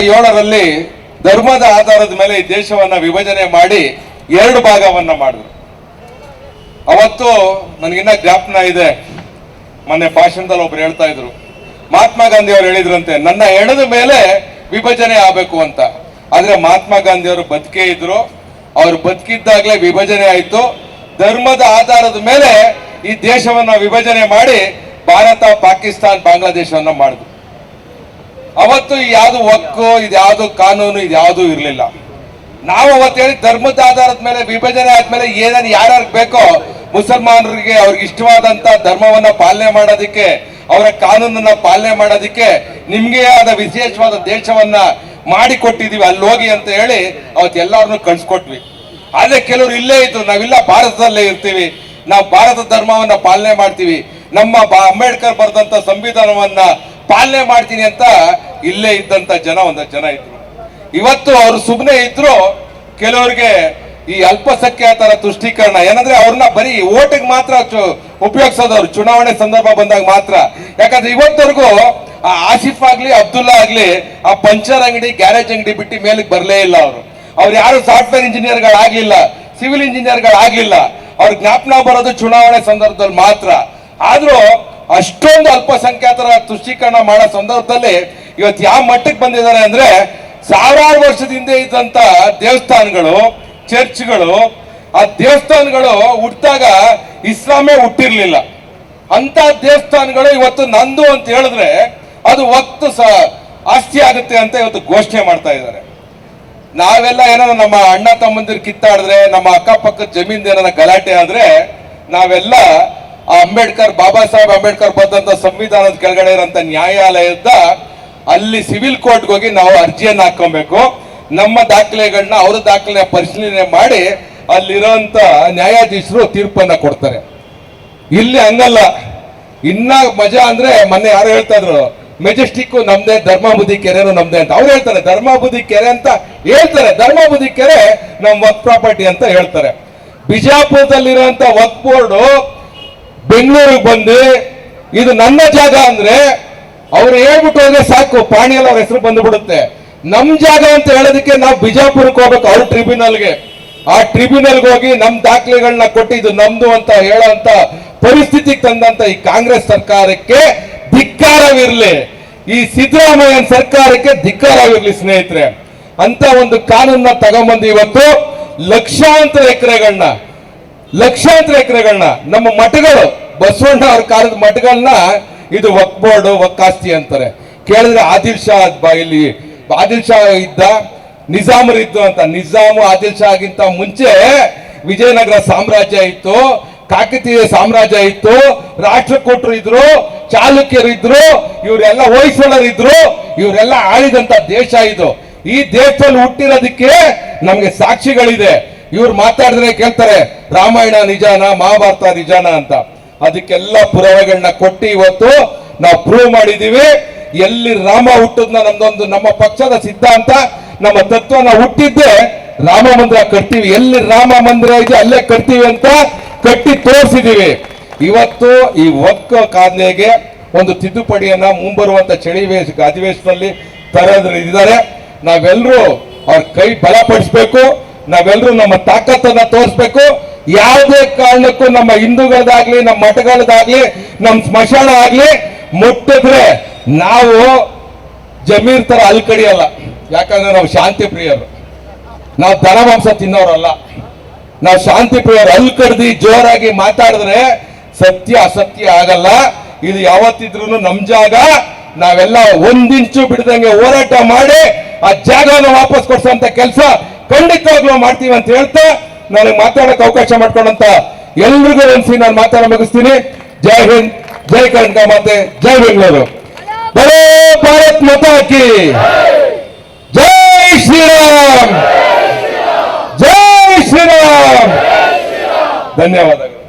ಏಳರಲ್ಲಿ ಧರ್ಮದ ಆಧಾರದ ಮೇಲೆ ಈ ದೇಶವನ್ನ ವಿಭಜನೆ ಮಾಡಿ ಎರಡು ಭಾಗವನ್ನ ಮಾಡಿದ್ರು. ಅವತ್ತು ನನಗಿನ್ನ ಜ್ಞಾಪನ ಇದೆ. ಮೊನ್ನೆ ಭಾಷಣದಲ್ಲಿ ಒಬ್ರು ಹೇಳ್ತಾ ಇದ್ರು. ಮಹಾತ್ಮ ಗಾಂಧಿ ಅವರು ಹೇಳಿದ್ರಂತೆ, ನನ್ನ ಹೆಣದ ಮೇಲೆ ವಿಭಜನೆ ಆಗಬೇಕು ಅಂತ. ಆದ್ರೆ ಮಹಾತ್ಮ ಗಾಂಧಿ ಅವರು ಬದುಕೇ ಇದ್ರು. ಅವ್ರು ಬದುಕಿದ್ದಾಗಲೇ ವಿಭಜನೆ ಆಯ್ತು. ಧರ್ಮದ ಆಧಾರದ ಮೇಲೆ ಈ ದೇಶವನ್ನ ವಿಭಜನೆ ಮಾಡಿ ಭಾರತ, ಪಾಕಿಸ್ತಾನ್, ಬಾಂಗ್ಲಾದೇಶವನ್ನ ಮಾಡಿದ್ರು. ಅವತ್ತು ಯಾವುದು ಒಕ್ಕು ಇದ್ಯಾವುದು ಕಾನೂನು, ಇದ್ಯಾವುದು ಇರಲಿಲ್ಲ. ನಾವು ಅವತ್ತು ಹೇಳಿ ಧರ್ಮದ ಆಧಾರದ ಮೇಲೆ, ವಿಭಜನೆ ಆದ್ಮೇಲೆ ಏನೇನು ಯಾರ್ಯಾರು ಬೇಕೋ ಮುಸಲ್ಮಾನರಿಗೆ ಅವ್ರಿಗೆ ಇಷ್ಟವಾದಂತ ಧರ್ಮವನ್ನ ಪಾಲನೆ ಮಾಡೋದಕ್ಕೆ, ಅವರ ಕಾನೂನನ್ನ ಪಾಲನೆ ಮಾಡೋದಕ್ಕೆ ನಿಮ್ಗೆ ಆದ ವಿಶೇಷವಾದ ದೇಶವನ್ನ ಮಾಡಿಕೊಟ್ಟಿದೀವಿ ಅಲ್ಲಿ ಹೋಗಿ ಅಂತ ಹೇಳಿ ಅವತ್ತು ಎಲ್ಲಾರನ್ನು ಕಳ್ಸಿಕೊಟ್ವಿ. ಆದ್ರೆ ಕೆಲವರು ಇಲ್ಲೇ ಇದ್ರು, ನಾವಿಲ್ಲ ಭಾರತದಲ್ಲೇ ಇರ್ತೀವಿ. ನಾವು ಭಾರತ ಧರ್ಮವನ್ನ ಪಾಲನೆ ಮಾಡ್ತೀವಿ. ನಮ್ಮ ಅಂಬೇಡ್ಕರ್ ಬರೆದಂತ ಸಂವಿಧಾನವನ್ನ ಪಾಲನೆ ಮಾಡ್ತೀನಿ ಅಂತ ಇಲ್ಲೇ ಇದ್ದಂತ ಜನ ಒಂದಷ್ಟು ಜನ ಇದ್ರು. ಇವತ್ತು ಅವರು ಸುಮ್ಮನೆ ಇದ್ರು, ಕೆಲವರಿಗೆ ಈ ಅಲ್ಪಸಂಖ್ಯಾತರ ತುಷ್ಟೀಕರಣ, ಏನಂದ್ರೆ ಅವ್ರನ್ನ ಬರೀ ಓಟಿಗೆ ಮಾತ್ರ ಉಪಯೋಗಿಸೋದವ್ರು, ಚುನಾವಣೆ ಸಂದರ್ಭ ಬಂದಾಗ ಮಾತ್ರ. ಯಾಕಂದ್ರೆ ಇವತ್ತವರೆಗೂ ಆ ಆಸಿಫ್ ಆಗ್ಲಿ, ಅಬ್ದುಲ್ಲಾ ಆಗ್ಲಿ, ಆ ಪಂಚರ್ ಅಂಗಡಿ, ಗ್ಯಾರೇಜ್ ಅಂಗಡಿ ಬಿಟ್ಟು ಮೇಲಕ್ಕೆ ಬರಲೇ ಇಲ್ಲ ಅವರು. ಅವ್ರು ಯಾರು ಸಾಫ್ಟ್ವೇರ್ ಇಂಜಿನಿಯರ್ಗಳಾಗ್ಲಿಲ್ಲ ಸಿವಿಲ್ ಇಂಜಿನಿಯರ್ಗಳಾಗ್ಲಿಲ್ಲ ಅವ್ರ ಜ್ಞಾಪನ ಬರೋದು ಚುನಾವಣೆ ಸಂದರ್ಭದಲ್ಲಿ ಮಾತ್ರ. ಆದ್ರೂ ಅಷ್ಟೊಂದು ಅಲ್ಪಸಂಖ್ಯಾತರ ತುಷ್ಟೀಕರಣ ಮಾಡೋ ಸಂದರ್ಭದಲ್ಲಿ ಇವತ್ತು ಯಾವ ಮಟ್ಟಕ್ಕೆ ಬಂದಿದ್ದಾರೆ ಅಂದ್ರೆ ಸಾವಿರಾರು ವರ್ಷದ ಹಿಂದೆ ಇದ್ದಂತ ದೇವಸ್ಥಾನಗಳು, ಚರ್ಚ್ಗಳು, ಆ ದೇವಸ್ಥಾನಗಳು ಹುಟ್ಟಿದಾಗ ಇಸ್ಲಾಮೇ ಹುಟ್ಟಿರ್ಲಿಲ್ಲ. ಅಂತ ದೇವಸ್ಥಾನಗಳು ಇವತ್ತು ನಂದು ಅಂತ ಹೇಳಿದ್ರೆ ಅದು ಒತ್ತು ಸ ಆಸ್ತಿ ಆಗುತ್ತೆ ಅಂತ ಇವತ್ತು ಘೋಷಣೆ ಮಾಡ್ತಾ ಇದ್ದಾರೆ. ನಾವೆಲ್ಲ ಏನಾದ್ರು ನಮ್ಮ ಅಣ್ಣ ತಮ್ಮಂದಿರು ಕಿತ್ತಾಡಿದ್ರೆ, ನಮ್ಮ ಅಕ್ಕಪಕ್ಕದ ಜಮೀನ್ ಏನಾರ ಗಲಾಟೆ ಆದ್ರೆ ನಾವೆಲ್ಲ ಆ ಅಂಬೇಡ್ಕರ್, ಬಾಬಾ ಸಾಹೇಬ್ ಅಂಬೇಡ್ಕರ್ ಬಂದಂತ ಸಂವಿಧಾನದ ಕೆಳಗಡೆ ಇರುವಂತ ನ್ಯಾಯಾಲಯದ ಅಲ್ಲಿ ಸಿವಿಲ್ ಕೋರ್ಟ್ಗೆ ಹೋಗಿ ನಾವು ಅರ್ಜಿಯನ್ನ ಹಾಕೊಬೇಕು ನಮ್ಮ ದಾಖಲೆಗಳನ್ನ ಅವರ ದಾಖಲೆ ಪರಿಶೀಲನೆ ಮಾಡಿ ಅಲ್ಲಿರೋಂಥ ನ್ಯಾಯಾಧೀಶರು ತೀರ್ಪನ್ನ ಕೊಡ್ತಾರೆ. ಇಲ್ಲಿ ಹಂಗಲ್ಲ. ಇನ್ನ ಮಜಾ ಅಂದ್ರೆ ಮೊನ್ನೆ ಯಾರು ಹೇಳ್ತಾ ಇದ್ರು ಮೆಜೆಸ್ಟಿಕ್ ನಮ್ದೇ ಧರ್ಮಾಬುದ್ಧಿ ಕೆರೆನು ನಮ್ದೇ ಅಂತ. ಅವ್ರು ಹೇಳ್ತಾರೆ, ಧರ್ಮಾಬುದಿ ಕೆರೆ ಅಂತ ಹೇಳ್ತಾರೆ. ಧರ್ಮಾಬುದಿ ಕೆರೆ ನಮ್ಮ ವರ್ಕ್ ಪ್ರಾಪರ್ಟಿ ಅಂತ ಹೇಳ್ತಾರೆ. ಬಿಜಾಪುರದಲ್ಲಿರುವಂತ ವರ್ಕ್ ಬೋರ್ಡ್ ಬೆಂಗಳೂರಿಗೆ ಬಂದು, ಇದು ನನ್ನ ಜಾಗ ಅಂದ್ರೆ, ಅವ್ರು ಹೇಳ್ಬಿಟ್ಟು ಹೋದ್ರೆ ಸಾಕು, ಪಾಣಿಯಲ್ಲಿ ಅವ್ರ ಹೆಸರು ಬಂದ್ಬಿಡುತ್ತೆ. ನಮ್ ಜಾಗ ಅಂತ ಹೇಳೋದಕ್ಕೆ ನಾವು ಬಿಜಾಪುರಕ್ಕೆ ಹೋಗ್ಬೇಕು ಅವ್ರ ಟ್ರಿಬ್ಯುನಲ್ಗೆ ಆ ಟ್ರಿಬ್ಯುನಲ್ಗೆ ಹೋಗಿ ನಮ್ ದಾಖಲೆಗಳನ್ನ ಕೊಟ್ಟು ಇದು ನಮ್ದು ಅಂತ ಹೇಳೋಂತ ಪರಿಸ್ಥಿತಿಗೆ ತಂದಂತ ಈ ಕಾಂಗ್ರೆಸ್ ಸರ್ಕಾರಕ್ಕೆ ಧಿಕ್ಕಾರವಿರ್ಲಿ. ಈ ಸಿದ್ದರಾಮಯ್ಯ ಸರ್ಕಾರಕ್ಕೆ ಧಿಕ್ಕಾರವಿರ್ಲಿ, ಸ್ನೇಹಿತರೆ. ಅಂತ ಒಂದು ಕಾನೂನ ತಗೊಂಬಂದು ಇವತ್ತು ಲಕ್ಷಾಂತರ ಎಕರೆಗಳನ್ನ ಲಕ್ಷಾಂತರ ಎಕರೆಗಳನ್ನ ನಮ್ಮ ಮಠಗಳು ಬಸವಣ್ಣ ಅವ್ರ ಕಾಲದ ಮಠಗಳನ್ನ ಇದು ವಕ್ ಬೋರ್ಡ್ ಅಂತಾರೆ. ಕೇಳಿದ್ರೆ ಆದಿಲ್ ಶಾ ಇಲ್ಲಿ. ಆದಿಲ್ ಶಾ ಇದ್ದ, ನಿಜಾಮರು ಇದ್ದು ಅಂತ. ನಿಜಾಮು ಆದಿಲ್ ಶಾ ಗಿಂತ ಮುಂಚೆ ವಿಜಯನಗರ ಸಾಮ್ರಾಜ್ಯ ಇತ್ತು, ಕಾಕತೀಯ ಸಾಮ್ರಾಜ್ಯ ಇತ್ತು, ರಾಷ್ಟ್ರಕೂಟರು ಇದ್ರು, ಚಾಲುಕ್ಯರು ಇದ್ರು, ಇವರೆಲ್ಲ ಹೊಯ್ಸಳರು ಇದ್ರು, ಇವರೆಲ್ಲ ಆಳಿದಂತ ದೇಶ ಇದು. ಈ ದೇಶದಲ್ಲಿ ಹುಟ್ಟಿರೋದಕ್ಕೆ ನಮಗೆ ಸಾಕ್ಷಿಗಳಿದೆ. ಇವ್ರು ಮಾತಾಡಿದ್ರೆ ಕೇಳ್ತಾರೆ, ರಾಮಾಯಣ ನಿಜಾನ, ಮಹಾಭಾರತ ನಿಜಾನ ಅಂತ. ಅದಕ್ಕೆಲ್ಲ ಪುರಾವೆಗಳನ್ನ ಕೊಟ್ಟು ಇವತ್ತು ನಾವು ಪ್ರೂವ್ ಮಾಡಿದೀವಿ. ಎಲ್ಲಿ ರಾಮ ಹುಟ್ಟದ್ನ ನಮ್ದೊಂದು ನಮ್ಮ ಪಕ್ಷದ ಸಿದ್ಧಾಂತ, ನಮ್ಮ ತತ್ವನ ಹುಟ್ಟಿದ್ದೆ ರಾಮ ಮಂದಿರ ಕಟ್ತೀವಿ. ಎಲ್ಲಿ ರಾಮ ಮಂದಿರ ಇದೆ ಅಲ್ಲೇ ಕಟ್ತೀವಿ ಅಂತ ಕಟ್ಟಿ ತೋರಿಸಿದೀವಿ. ಇವತ್ತು ಈ ಒಕ್ಕ ಕಾಯ್ದೆಗೆ ಒಂದು ತಿದ್ದುಪಡಿಯನ್ನ ಮುಂಬರುವಂತ ಚಳಿ ವೇಶ ಅಧಿವೇಶನದಲ್ಲಿ ತರೋದ್ರ ಇದ್ದಾರೆ. ನಾವೆಲ್ಲರೂ ಅವ್ರ ಕೈ ಬಲಪಡಿಸ್ಬೇಕು. ನಾವೆಲ್ಲರೂ ನಮ್ಮ ತಾಕತ್ತನ್ನ ತೋರಿಸ್ಬೇಕು. ಯಾವುದೇ ಕಾರಣಕ್ಕೂ ನಮ್ಮ ಹಿಂದೂಗಳದಾಗ್ಲಿ ನಮ್ಮ ಮಠಗಳದಾಗ್ಲಿ ನಮ್ಮ ಸ್ಮಶಾನ ಆಗ್ಲಿ ಮುಟ್ಟಿದ್ರೆ ನಾವು ಜಮೀರ್ ತರ ಅಲ್ಲಿ ಕಡಿಯಲ್ಲ. ಯಾಕಂದ್ರೆ ನಾವು ಶಾಂತಿ ಪ್ರಿಯರು. ನಾವು ದನ ಮಾಂಸ ತಿನ್ನೋರಲ್ಲ. ನಾವು ಶಾಂತಿ ಪ್ರಿಯರು. ಅಲ್ಲಿ ಜೋರಾಗಿ ಮಾತಾಡಿದ್ರೆ ಸತ್ಯ ಅಸತ್ಯ ಆಗಲ್ಲ. ಇದು ಯಾವತ್ತಿದ್ರು ನಮ್ ಜಾಗ. ನಾವೆಲ್ಲ ಒಂದಿಂಚು ಬಿಡದಂಗೆ ಹೋರಾಟ ಮಾಡಿ ಆ ಜಾಗವನ್ನು ವಾಪಸ್ ಕೊಡ್ಸೋಂತ ಕೆಲಸ ಖಂಡಿತವಾಗ್ಲೂ ಮಾಡ್ತೀವಿ ಅಂತ ಹೇಳ್ತಾ ನನಗೆ ಮಾತಾಡಕ್ಕೆ ಅವಕಾಶ ಮಾಡ್ಕೊಂಡಂತ ಎಲ್ರಿಗೂ ನೆನೆಸಿ ನಾನು ಮಾತಾಡ ಮುಗಿಸ್ತೀನಿ. ಜೈ ಹಿಂದ್, ಜೈ ಕರ್ನಾಟಕ ಮಾತೆ, ಜೈ ಬೆಂಗಳೂರು. ಬರೋ ಭಾರತ್ ಮತಾಕಿ ಜೈ ಶ್ರೀರಾಮ್ ಜೈ ಶ್ರೀರಾಮ್. ಧನ್ಯವಾದಗಳು.